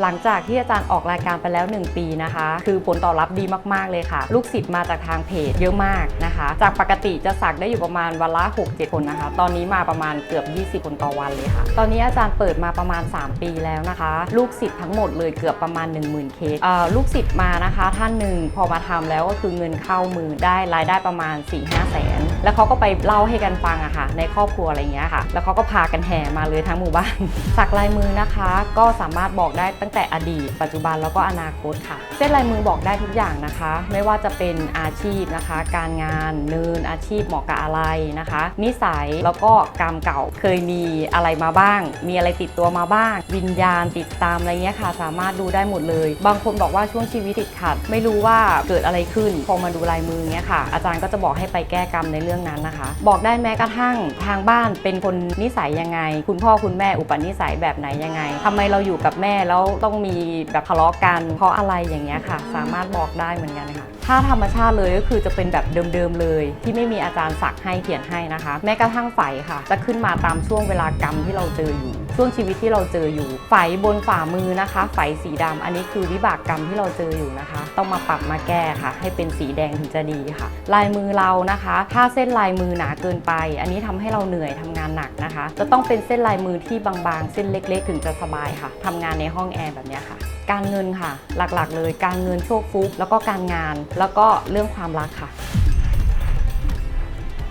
หลังจากที่อาจารย์ออกรายการไปแล้ว 1 ปีนะคะ คือผลตอบรับดีมาก ๆ เลยค่ะ ลูกศิษย์มาจากทางเพจเยอะมากนะคะ จากปกติจะสักได้อยู่ประมาณวันละ6-7 คนนะคะ ตอนนี้มาประมาณเกือบ 20 คนต่อวันเลยค่ะ ตอนนี้อาจารย์เปิดมาประมาณ 3 ปีแล้วนะคะ ลูกศิษย์ทั้งหมดเลยเกือบประมาณ 10,000 เคสเอ่อลูกศิษย์มานะคะ ท่านหนึ่งพอมาทำแล้วก็คือเงินเข้ามือได้รายได้ประมาณ 4-5 แสน แล้วเขาก็ไปเล่าให้กันฟังอะค่ะ ในครอบครัวอะไรอย่างเงี้ยค่ะ แล้วเขาก็พากันแห่มาเลยทั้งหมู่บ้าน สักลายมือนะคะ ก็สามารถบอกได้ตั้งแต่อดีต ปัจจุบันแล้วก็อนาคตค่ะ เส้นลายมือบอกได้ทุกอย่างนะคะ ไม่ว่าจะเป็นอาชีพนะคะ การงานเนินอาชีพเหมาะกับอะไรนะคะ นิสัยแล้วก็กรรมเก่าเคยมีอะไรมาบ้าง มีอะไรติดตัวมาบ้าง วิญญาณติดตามอะไรเงี้ยค่ะ สามารถดูได้หมดเลย บางคนบอกว่าช่วงชีวิตติดขัด ไม่รู้ว่าเกิดอะไรขึ้นพอมาดูลายมือเงี้ยค่ะ อาจารย์ก็จะบอกให้ไปแก้กรรมในเรื่องนั้นนะคะ บอกได้แม้กระทั่งทางบ้านเป็นคนนิสัยยังไง คุณพ่อคุณแม่อุปนิสัยแบบไหนยังไงทำไมเราอยู่กับแม่แล้วต้องมีแบบทะเลาะกันเพราะอะไรอย่างเงี้ยค่ะ สามารถบอกได้เหมือนกันค่ะถ้าธรรมชาติเลยก็คือจะเป็นแบบเดิมๆเลย ที่ไม่มีอาจารย์สักให้เขียนให้นะคะ แม้กระทั่งไฟค่ะ จะขึ้นมาตามช่วงเวลากรรมที่เราเจออยู่ ช่วงชีวิตที่เราเจออยู่ไฝบนฝ่ามือนะคะไฝสีดำอันนี้คือวิบากกรรมที่เราเจออยู่นะคะ ต้องมาปรับมาแก้ค่ะ ให้เป็นสีแดงถึงจะดีค่ะ ลายมือเรานะคะ ถ้าเส้นลายมือหนาเกินไป อันนี้ทำให้เราเหนื่อยทำงานหนักนะคะ จะต้องเป็นเส้นลายมือที่บางๆ เส้นเล็ก ๆ ถึงจะสบายค่ะทำงานในห้องแอร์แบบนี้ค่ะ การเงินค่ะ หลักๆ เลยการเงินโชคฟุกแล้วก็การงาน แล้วก็เรื่องความรักค่ะ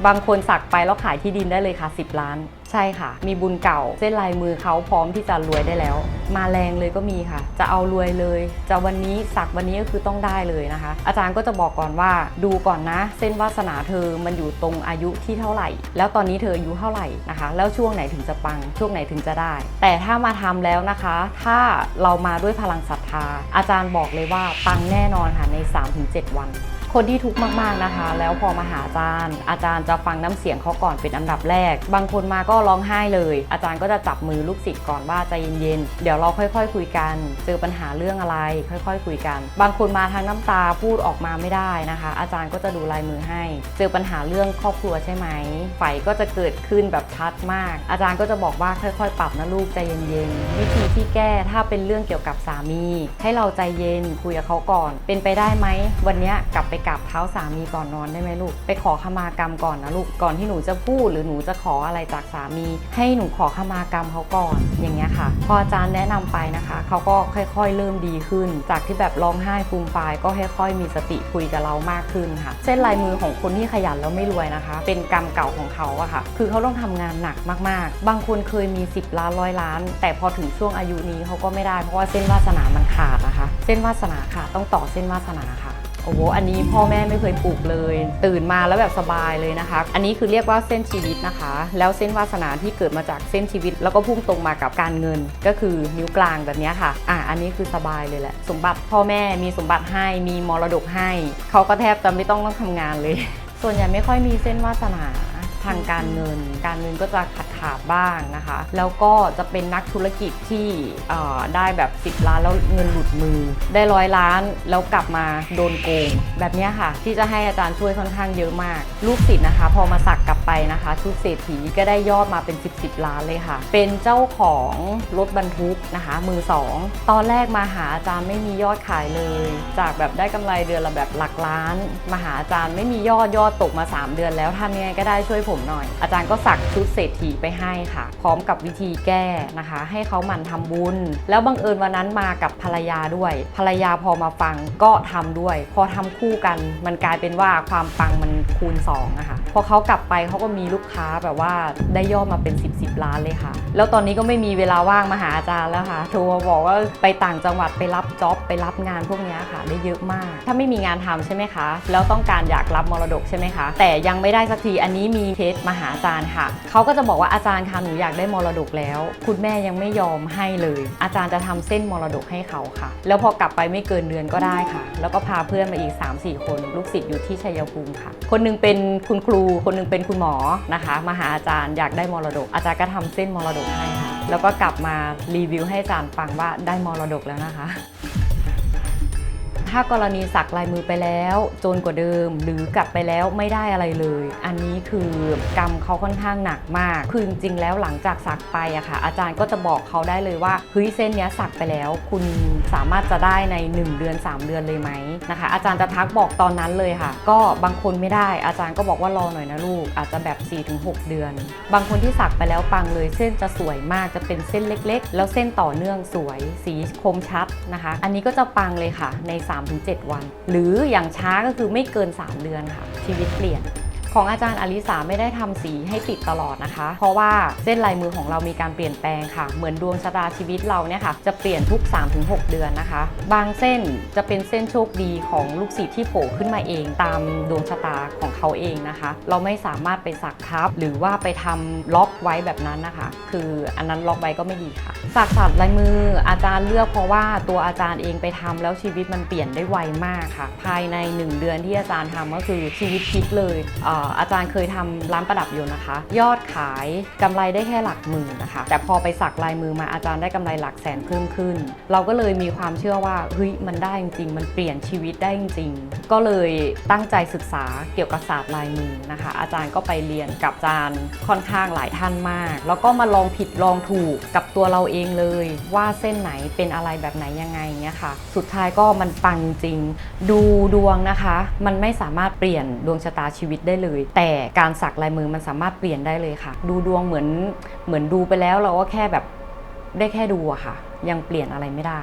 บางคนสักไปแล้วขายที่ดินได้เลยค่ะ 10 ล้าน ใช่ค่ะ มีบุญเก่า เส้นลายมือเขาพร้อมที่จะรวยได้แล้ว มาแรงเลยก็มีค่ะ จะเอารวยเลย จะวันนี้สักวันนี้ก็คือต้องได้เลยนะคะ อาจารย์ก็จะบอกก่อนว่าดูก่อนนะ เส้นวาสนาเธอมันอยู่ตรงอายุที่เท่าไหร่ แล้วตอนนี้เธออายุเท่าไหร่นะคะ แล้วช่วงไหนถึงจะปัง ช่วงไหนถึงจะได้ แต่ถ้ามาทำแล้วนะคะ ถ้าเรามาด้วยพลังศรัทธา อาจารย์บอกเลยว่าปังแน่นอนค่ะใน 3-7 วัน คนที่ทุกข์มากๆนะคะ แล้วพอมาหาอาจารย์ อาจารย์จะฟังน้ำเสียงเขาก่อนเป็นอันดับแรก บางคนมาก็ร้องไห้เลย อาจารย์ก็จะจับมือลูกศิษย์ก่อนว่าใจเย็นๆเดี๋ยวเราค่อยๆคุยกัน เจอปัญหาเรื่องอะไร ค่อย ๆ คุยกัน บางคนมาทางน้ำตาพูดออกมาไม่ได้นะคะ อาจารย์ก็จะดูลายมือให้ เจอปัญหาเรื่องครอบครัวใช่ไหมไฟก็จะเกิดขึ้นแบบชัดมาก อาจารย์ก็จะบอกว่าค่อย ๆ ปรับนะลูกใจเย็นๆวิธีที่แก้ถ้าเป็นเรื่องเกี่ยวกับสามี ให้เราใจเย็นคุยกับเขาก่อน เป็นไปได้ไหมวันนี้กลับไปกราบเท้าสามีก่อนนอนได้ไหมลูก ไปขอขมากรรมก่อนนะลูก ก่อนที่หนูจะพูดหรือหนูจะขออะไรจากสามี ให้หนูขอขมากรรมเขาก่อนอย่างเงี้ยค่ะ พออาจารย์แนะนำไปนะคะเขาก็ค่อยๆ เริ่มดีขึ้น จากที่แบบร้องไห้ฟูมฟายก็ค่อยๆมีสติคุยกับเรามากขึ้นค่ะ เส้นลายมือของคนที่ขยันแล้วไม่รวยนะคะ เป็นกรรมเก่าของเขาอะค่ะ คือเขาต้องทำงานหนักมากๆ บางคนเคยมี 10 ล้านร้อยล้าน แต่พอถึงช่วงอายุนี้เขาก็ไม่ได้เพราะว่าเส้นวาสนามันขาดนะคะ เส้นวาสนาขาดต้องต่อเส้นวาสนาค่ะ โอ้โห อันนี้พ่อแม่ไม่เคยปลูกเลย ตื่นมาแล้วแบบสบายเลยนะคะ อันนี้คือเรียกว่าเส้นชีวิตนะคะ แล้วเส้นวาสนาที่เกิดมาจากเส้นชีวิต แล้วก็พุ่งตรงมากับการเงิน ก็คือนิ้วกลางแบบนี้ค่ะ อะ อันนี้คือสบายเลยแหละ สมบัติพ่อแม่มีสมบัติให้ มีมรดกให้ เขาก็แทบจะไม่ต้องต้องทำงานเลย ส่วนใหญ่ไม่ค่อยมีเส้นวาสนา ทางการเงิน การเงินก็จะขาดขาดบ้างนะคะ แล้วก็จะเป็นนักธุรกิจที่ได้แบบ 10 ล้านแล้วเงินหลุดมือ ได้ร้อยล้านแล้วกลับมาโดนโกง แบบนี้ค่ะ ที่จะให้อาจารย์ช่วยค่อนข้างเยอะมาก ลูกศิษย์นะคะ พอมาสักกลับไปนะคะ ชุดเศรษฐีก็ได้ยอดมาเป็น 10 10ล้านเลยค่ะ เป็นเจ้าของรถบรรทุกนะคะ มือสองตอนแรกมาหาอาจารย์ไม่มียอดขายเลย จากแบบได้กำไรเดือนละแบบหลักล้าน มาหาอาจารย์ไม่มียอดยอดตกมา 3 เดือนแล้วทำยังไงก็ได้ช่วยผมหน่อย อาจารย์ก็สักชุดเศรษฐีไปให้ค่ะ พร้อมกับวิธีแก้นะคะ ให้เขาหมั่นทำบุญ แล้วบังเอิญวันนั้นมากับภรรยาด้วย ภรรยาพอมาฟังก็ทำด้วย พอทำคู่กันมันกลายเป็นว่าความปังมันคูณ2นะคะพอเขากลับไปเขาก็มีลูกค้าแบบว่าได้ยอดมาเป็น 10 10ล้านเลยค่ะ แล้วตอนนี้ก็ไม่มีเวลาว่างมาหาอาจารย์แล้วค่ะโทรมาบอกว่าไปต่างจังหวัดไปรับจ็อบไปรับงานพวกนี้ค่ะ ได้เยอะมาก ถ้าไม่มีงานทำใช่ไหมคะ แล้วต้องการอยากรับมรดกใช่ไหมคะ แต่ยังไม่ได้สักทีอันนี้มีเคสมาหาอาจารย์ค่ะ เขาก็จะบอกว่าอาจารย์คะหนูอยากได้มรดกแล้ว คุณแม่ยังไม่ยอมให้เลย อาจารย์จะทำเส้นมรดกให้เขาค่ะ แล้วพอกลับไปไม่เกินเดือนก็ได้ค่ะ แล้วก็พาเพื่อนมาอีก 3-4 คน ลูกศิษย์อยู่ที่ชัยภูมิค่ะ คนหนึงเป็นคุณครู คนหนึงเป็นคุณหมอนะคะมาหาอาจารย์อยากได้มรดก อาจารย์ก็ทำเส้นมรดกให้ค่ะ แล้วก็กลับมารีวิวให้อาจารย์ฟังว่าได้มรดกแล้วนะคะ ถ้ากรณีสักลายมือไปแล้ว จนกว่าเดิม หรือกลับไปแล้วไม่ได้อะไรเลย อันนี้คือกรรมเขาค่อนข้างหนักมาก คือจริงแล้วหลังจากสักไปอะค่ะ อาจารย์ก็จะบอกเขาได้เลยว่าเฮ้ยเส้นเนี้ยสักไปแล้ว คุณสามารถจะได้ใน 1 เดือน 3 เดือนเลยไหมนะคะ อาจารย์จะทักบอกตอนนั้นเลยค่ะ ก็บางคนไม่ได้ อาจารย์ก็บอกว่ารอหน่อยนะลูก อาจจะแบบ 4-6 เดือน บางคนที่สักไปแล้วปังเลยเส้นจะสวยมากจะเป็นเส้นเล็ก ๆ แล้วเส้นต่อเนื่องสวย สีคมชัดนะคะ อันนี้ก็จะปังเลยค่ะใน3-7 วัน หรืออย่างช้าก็คือไม่เกิน 3 เดือนค่ะ ชีวิตเปลี่ยน ของอาจารย์อลิสาไม่ได้ทำสีให้ติดตลอดนะคะ เพราะว่าเส้นลายมือของเรามีการเปลี่ยนแปลงค่ะ เหมือนดวงชะตาชีวิตเราเนี่ยค่ะ จะเปลี่ยนทุก 3-6 เดือนนะคะ บางเส้นจะเป็นเส้นโชคดีของลูกศิษย์ที่โผล่ขึ้นมาเอง ตามดวงชะตาของเขาเองนะคะ เราไม่สามารถไปสักทับ หรือว่าไปทำล็อกไว้แบบนั้นนะคะ คืออันนั้นล็อกไว้ก็ไม่ดีค่ะสักสัตว์ลายมืออาจารย์เลือกเพราะว่าตัวอาจารย์เองไปทำแล้วชีวิตมันเปลี่ยนได้ไวมากค่ะ ภายใน 1 เดือนที่อาจารย์ทำก็คือชีวิตพลิกเลยเอาจารย์เคยทำร้านประดับอยู่นะคะ ยอดขายกำไรได้แค่หลักหมื่นนะคะ แต่พอไปสักลายมือมาอาจารย์ได้กำไรหลักแสนเพิ่มขึ้น เราก็เลยมีความเชื่อว่าเฮ้ยมันได้จริง มันเปลี่ยนชีวิตได้จริง ก็เลยตั้งใจศึกษาเกี่ยวกับศาสตร์ลายมือนะคะ อาจารย์ก็ไปเรียนกับอาจารย์ค่อนข้างหลายท่านมาก แล้วก็มาลองผิดลองถูกกับตัวเราเองเลย ว่าเส้นไหนเป็นอะไรแบบไหนยังไงเนี่ยค่ะ สุดท้ายก็มันปังจริง ดูดวงนะคะ มันไม่สามารถเปลี่ยนดวงชะตาชีวิตได้เลยแต่การสักลายมือมันสามารถเปลี่ยนได้เลยค่ะ ดูดวงเหมือนเหมือนดูไปแล้วเราก็แค่แบบได้แค่ดูอะค่ะ ยังเปลี่ยนอะไรไม่ได้